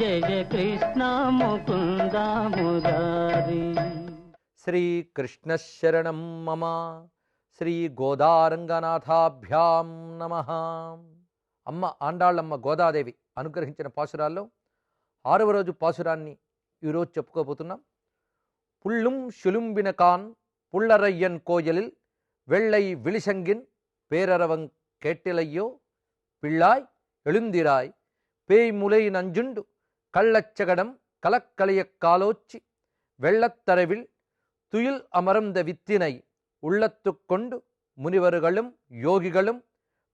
జయ జయ కృష్ణ ముకుంద మురారి శ్రీకృష్ణశరణం మమ శ్రీ గోదారంగనాథాభ్యాం నమ అమ్మ ఆండాళ్ళమ్మ గోదాదేవి అనుగ్రహించిన పాసురాల్లో ఆరవ రోజు పాసురాన్ని ఈరోజు చెప్పుకోబోతున్నాం పుళ్ళుం శులుంబినకాన్ పుళ్ళరయ్యన్ కోయలిల్ வெள்ளை விழிசங்கின் பேரரவங் கேட்டிலையோ பிள்ளாய் எழுந்திராய் பேய் முலை நஞ்சுண்டு கள்ளச்சகடம் கலக்கலையக் காலோச்சி வெள்ளத்தரவில் துயில் அமர்ந்த வித்தினை உள்ளத்துக் கொண்டு முனிவர்களும் யோகிகளும்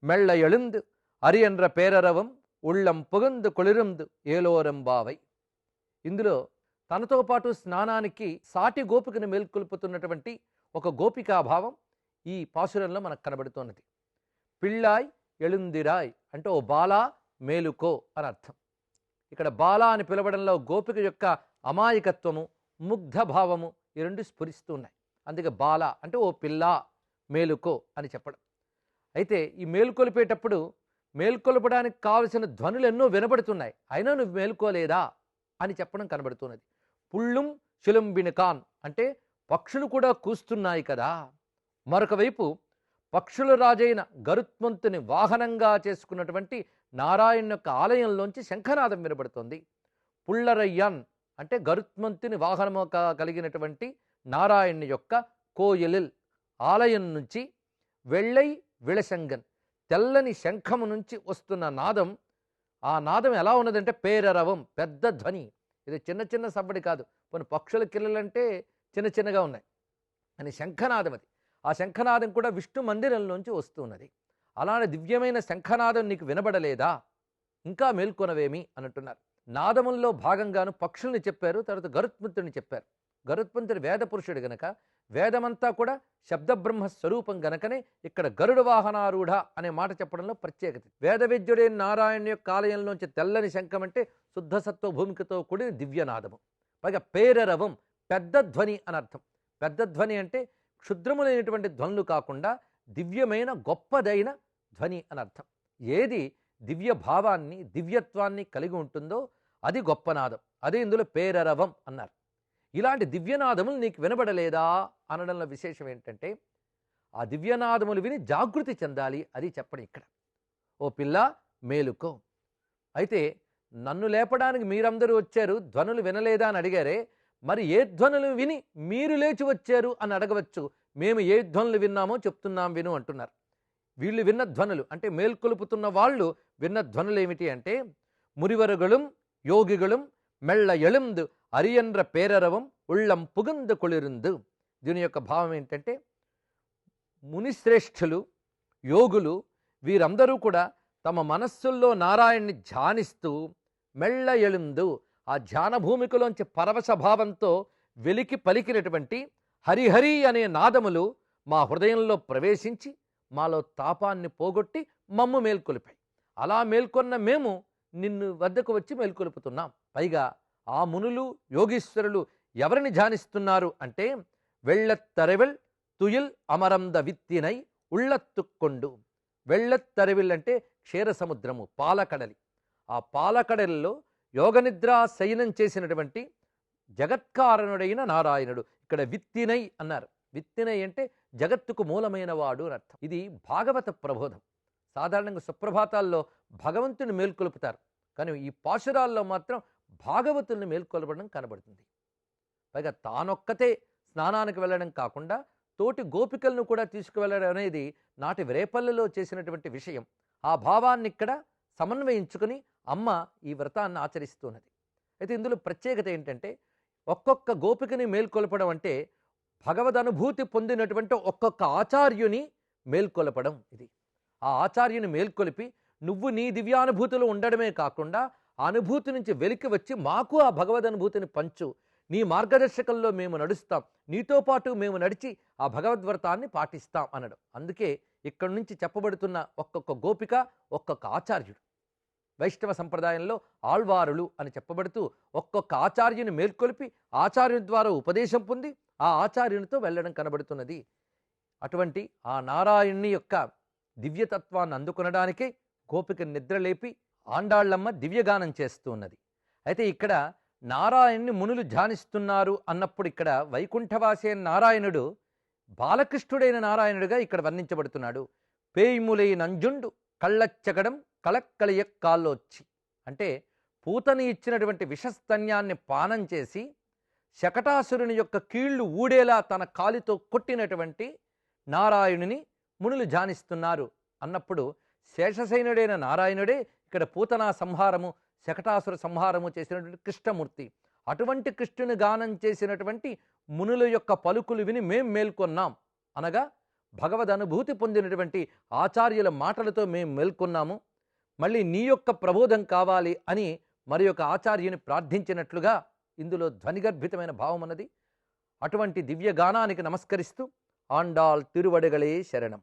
மெல்ல எழுந்து అరియన్ర పేరరవం ఉళ్ళం పుగందు కుళిరుందు ఏలోరంబావై ఇందులో తనతో పాటు స్నానానికి సాటి గోపికను మేల్కొల్పుతున్నటువంటి ఒక గోపికాభావం ఈ పాసురంలో మనకు కనబడుతున్నది పిళ్ళాయ్ ఎళుందిరాయ్ అంటే ఓ బాలా మేలుకో అని అర్థం ఇక్కడ బాల అని పిలవడంలో గోపిక యొక్క అమాయకత్వము ముగ్ధ భావము ఈ రెండు స్ఫురిస్తూ ఉన్నాయి. అందుకే బాల అంటే ఓ పిల్ల మేలుకో అని చెప్పడం. అయితే ఈ మేల్కొలిపేటప్పుడు మేల్కొలపడానికి కావలసిన ధ్వనులు ఎన్నో వినబడుతున్నాయి. అయినా నువ్వు మేల్కోలేదా అని చెప్పడం కనబడుతున్నది. పుళ్ళుం శిలుంబినికాన్ అంటే పక్షులు కూడా కూస్తున్నాయి కదా. మరొక వైపు పక్షుల రాజైన గరుత్మంతుని వాహనంగా చేసుకున్నటువంటి నారాయణ యొక్క ఆలయంలోంచి శంఖనాదం వినబడుతోంది. పుల్లరయ్యన్ అంటే గరుత్మంతుని వాహనము కలిగినటువంటి నారాయణ యొక్క కోయలిల్ ఆలయం నుంచి వెళ్ళై విళశంగన్ తెల్లని శంఖము నుంచి వస్తున్న నాదం ఆ నాదం ఎలా ఉన్నదంటే పేరరవం పెద్ద ధ్వని. ఇది చిన్న చిన్న సవ్వడి కాదు. కొన్ని పక్షుల కిల్లలంటే చిన్న చిన్నగా ఉన్నాయి. అని శంఖనాదం అది. ఆ శంఖనాదం కూడా విష్ణు మందిరంలోంచి వస్తున్నది. అలానే దివ్యమైన శంఖనాదం నీకు వినబడలేదా? ఇంకా మేల్కొనవేమి? అని అంటున్నారు నాదముల్లో భాగంగాను పక్షుల్ని చెప్పారు తర్వాత గరుత్మంతుని చెప్పారు. గరుత్మంతుడు వేద పురుషుడు గనక వేదమంతా కూడా శబ్దబ్రహ్మ స్వరూపం గనకనే ఇక్కడ గరుడ వాహనారూఢ అనే మాట చెప్పడంలో ప్రత్యేకత. వేదవిద్యుడైన నారాయణ యొక్క ఆలయంలోంచి తెల్లని శంఖం అంటే శుద్ధ సత్వ భూమికతో కూడిన దివ్యనాదము. పైగా పేరరవం పెద్ద ధ్వని అనర్థం. పెద్ద ధ్వని అంటే క్షుద్రములైనటువంటి ధ్వనులు కాకుండా దివ్యమైన గొప్పదైన ధ్వని అని అర్థం. ఏది దివ్య భావాన్ని దివ్యత్వాన్ని కలిగి ఉంటుందో అది గొప్ప నాదం అదే ఇందులో పేరరవం అన్నారు. ఇలాంటి దివ్యనాదములు నీకు వినబడలేదా అనడంలో విశేషం ఏంటంటే ఆ దివ్యనాదములు విని జాగృతి చెందాలి అది చెప్పడం ఇక్కడ. ఓ పిల్ల మేలుకో. అయితే నన్ను లేపడానికి మీరందరూ వచ్చారు ధ్వనులు వినలేదా అని అడిగారే మరి ఏ ధ్వనులు విని మీరు లేచి వచ్చారు అని అడగవచ్చు. మేము ఏ ధ్వనులు విన్నామో చెప్తున్నాం విను అంటున్నారు. వీళ్ళు విన్న ధ్వనులు అంటే మేల్కొలుపుతున్న వాళ్ళు విన్న ధ్వనులు ఏమిటి అంటే మురివరుగలు యోగిగళం మెళ్ళ ఎళుందు అరియన్ర పేరరవం ఉళ్ళం పుగందు కొళిరుందు. దీని యొక్క భావం ఏంటంటే మునిశ్రేష్ఠులు యోగులు వీరందరూ కూడా తమ మనస్సుల్లో నారాయణ్ణి ధ్యానిస్తూ మెళ్ళ ఎలుందు ఆ ధ్యాన భూమికలోంచి పరవశ భావంతో వెలికి పలికినటువంటి హరిహరి అనే నాదములు మా హృదయంలో ప్రవేశించి మాలో తాపాన్ని పోగొట్టి మమ్ము మేల్కొలిపాయి. అలా మేల్కొన్న మేము నిన్ను వద్దకు వచ్చి మేల్కొలుపుతున్నాం. పైగా ఆ మునులు యోగీశ్వరులు ఎవరిని ధ్యానిస్తున్నారు అంటే వెళ్ళత్తరవిల్ తుయిల్ అమరంద విత్తినై ఉళ్ళత్తుక్కొండు. వెళ్ళత్తరవిల్ అంటే క్షీరసముద్రము పాలకడలి. ఆ పాలకడలిలో యోగనిద్రా శయనం చేసినటువంటి జగత్కారణుడైన నారాయణుడు. ఇక్కడ విత్తినై అన్నారు. విత్తినై అంటే జగత్తుకు మూలమైన వాడు అని అర్థం. ఇది భాగవత ప్రబోధం. సాధారణంగా సుప్రభాతాల్లో భగవంతుని మేల్కొలుపుతారు. కానీ ఈ పాశురాల్లో మాత్రం భాగవతుల్ని మేల్కొలపడం కనబడుతుంది. పైగా తానొక్కతే స్నానానికి వెళ్ళడం కాకుండా తోటి గోపికలను కూడా తీసుకువెళ్ళడం అనేది నాటి రేపల్లెలో చేసినటువంటి విషయం. ఆ భావాన్ని ఇక్కడ సమన్వయించుకుని అమ్మ ఈ వ్రతాన్ని ఆచరిస్తున్నది. అయితే ఇందులో ప్రత్యేకత ఏంటంటే ఒక్కొక్క గోపికని మేల్కొల్పడం అంటే భగవద్ అనుభూతి పొందినటువంటి ఒక్కొక్క ఆచార్యుని మేల్కొలపడం ఇది. ఆ ఆచార్యుని మేల్కొలిపి నువ్వు నీ దివ్యానుభూతిలో ఉండడమే కాకుండా ఆ అనుభూతి నుంచి వెలికి వచ్చి మాకు ఆ భగవద్ అనుభూతిని పంచు. నీ మార్గదర్శకంలో మేము నడుస్తాం. నీతో పాటు మేము నడిచి ఆ భగవద్వ్రతాన్ని పాటిస్తాం అనడం. అందుకే ఇక్కడి నుంచి చెప్పబడుతున్న ఒక్కొక్క గోపిక ఒక్కొక్క ఆచార్యుడు. వైష్ణవ సంప్రదాయంలో ఆళ్వారులు అని చెప్పబడుతూ ఒక్కొక్క ఆచార్యుని మేల్కొలిపి ఆచార్యుని ద్వారా ఉపదేశం పొంది ఆ ఆచార్యునితో వెళ్ళడం కనబడుతున్నది. అటువంటి ఆ నారాయణుని యొక్క దివ్యతత్వాన్ని అందుకొనడానికే గోపిక నిద్రలేపి ఆండాళ్ళమ్మ దివ్యగానం చేస్తూ ఉన్నది అయితే ఇక్కడ నారాయణ్ణి మునులు ధ్యానిస్తున్నారు అన్నప్పుడు ఇక్కడ వైకుంఠవాసే నారాయణుడు బాలకృష్ణుడైన నారాయణుడిగా ఇక్కడ వర్ణించబడుతున్నాడు. పేయిములై నంజుండు కళ్ళచ్చగడం కళక్కళియ కాల్లోచ్చి. అంటే పూతని ఇచ్చినటువంటి విషస్తన్యాన్ని పానం చేసి శకటాసురుని యొక్క కీళ్ళు ఊడేలా తన కాలితో కొట్టినటువంటి నారాయణుని మునులు ధ్యానిస్తున్నారు అన్నప్పుడు శేషసైనుడైన నారాయణుడే ఇక్కడ పూతనా సంహారము శకటాసుర సంహారము చేసినటువంటి కృష్ణమూర్తి. అటువంటి కృష్ణుని గానం చేసినటువంటి మునుల యొక్క పలుకులు విని మేం మేల్కొన్నాం. అనగా భగవద్ అనుభూతి పొందినటువంటి ఆచార్యుల మాటలతో మేము మేల్కొన్నాము. మళ్ళీ నీ యొక్క ప్రబోధం కావాలి అని మరి యొక్క ఆచార్యుని ప్రార్థించినట్లుగా ఇందులో ధ్వనిగర్భితమైన భావం అన్నది అటువంటి దివ్యగానానికి నమస్కరిస్తూ ఆండాల్ తిరువడగలే శరణం.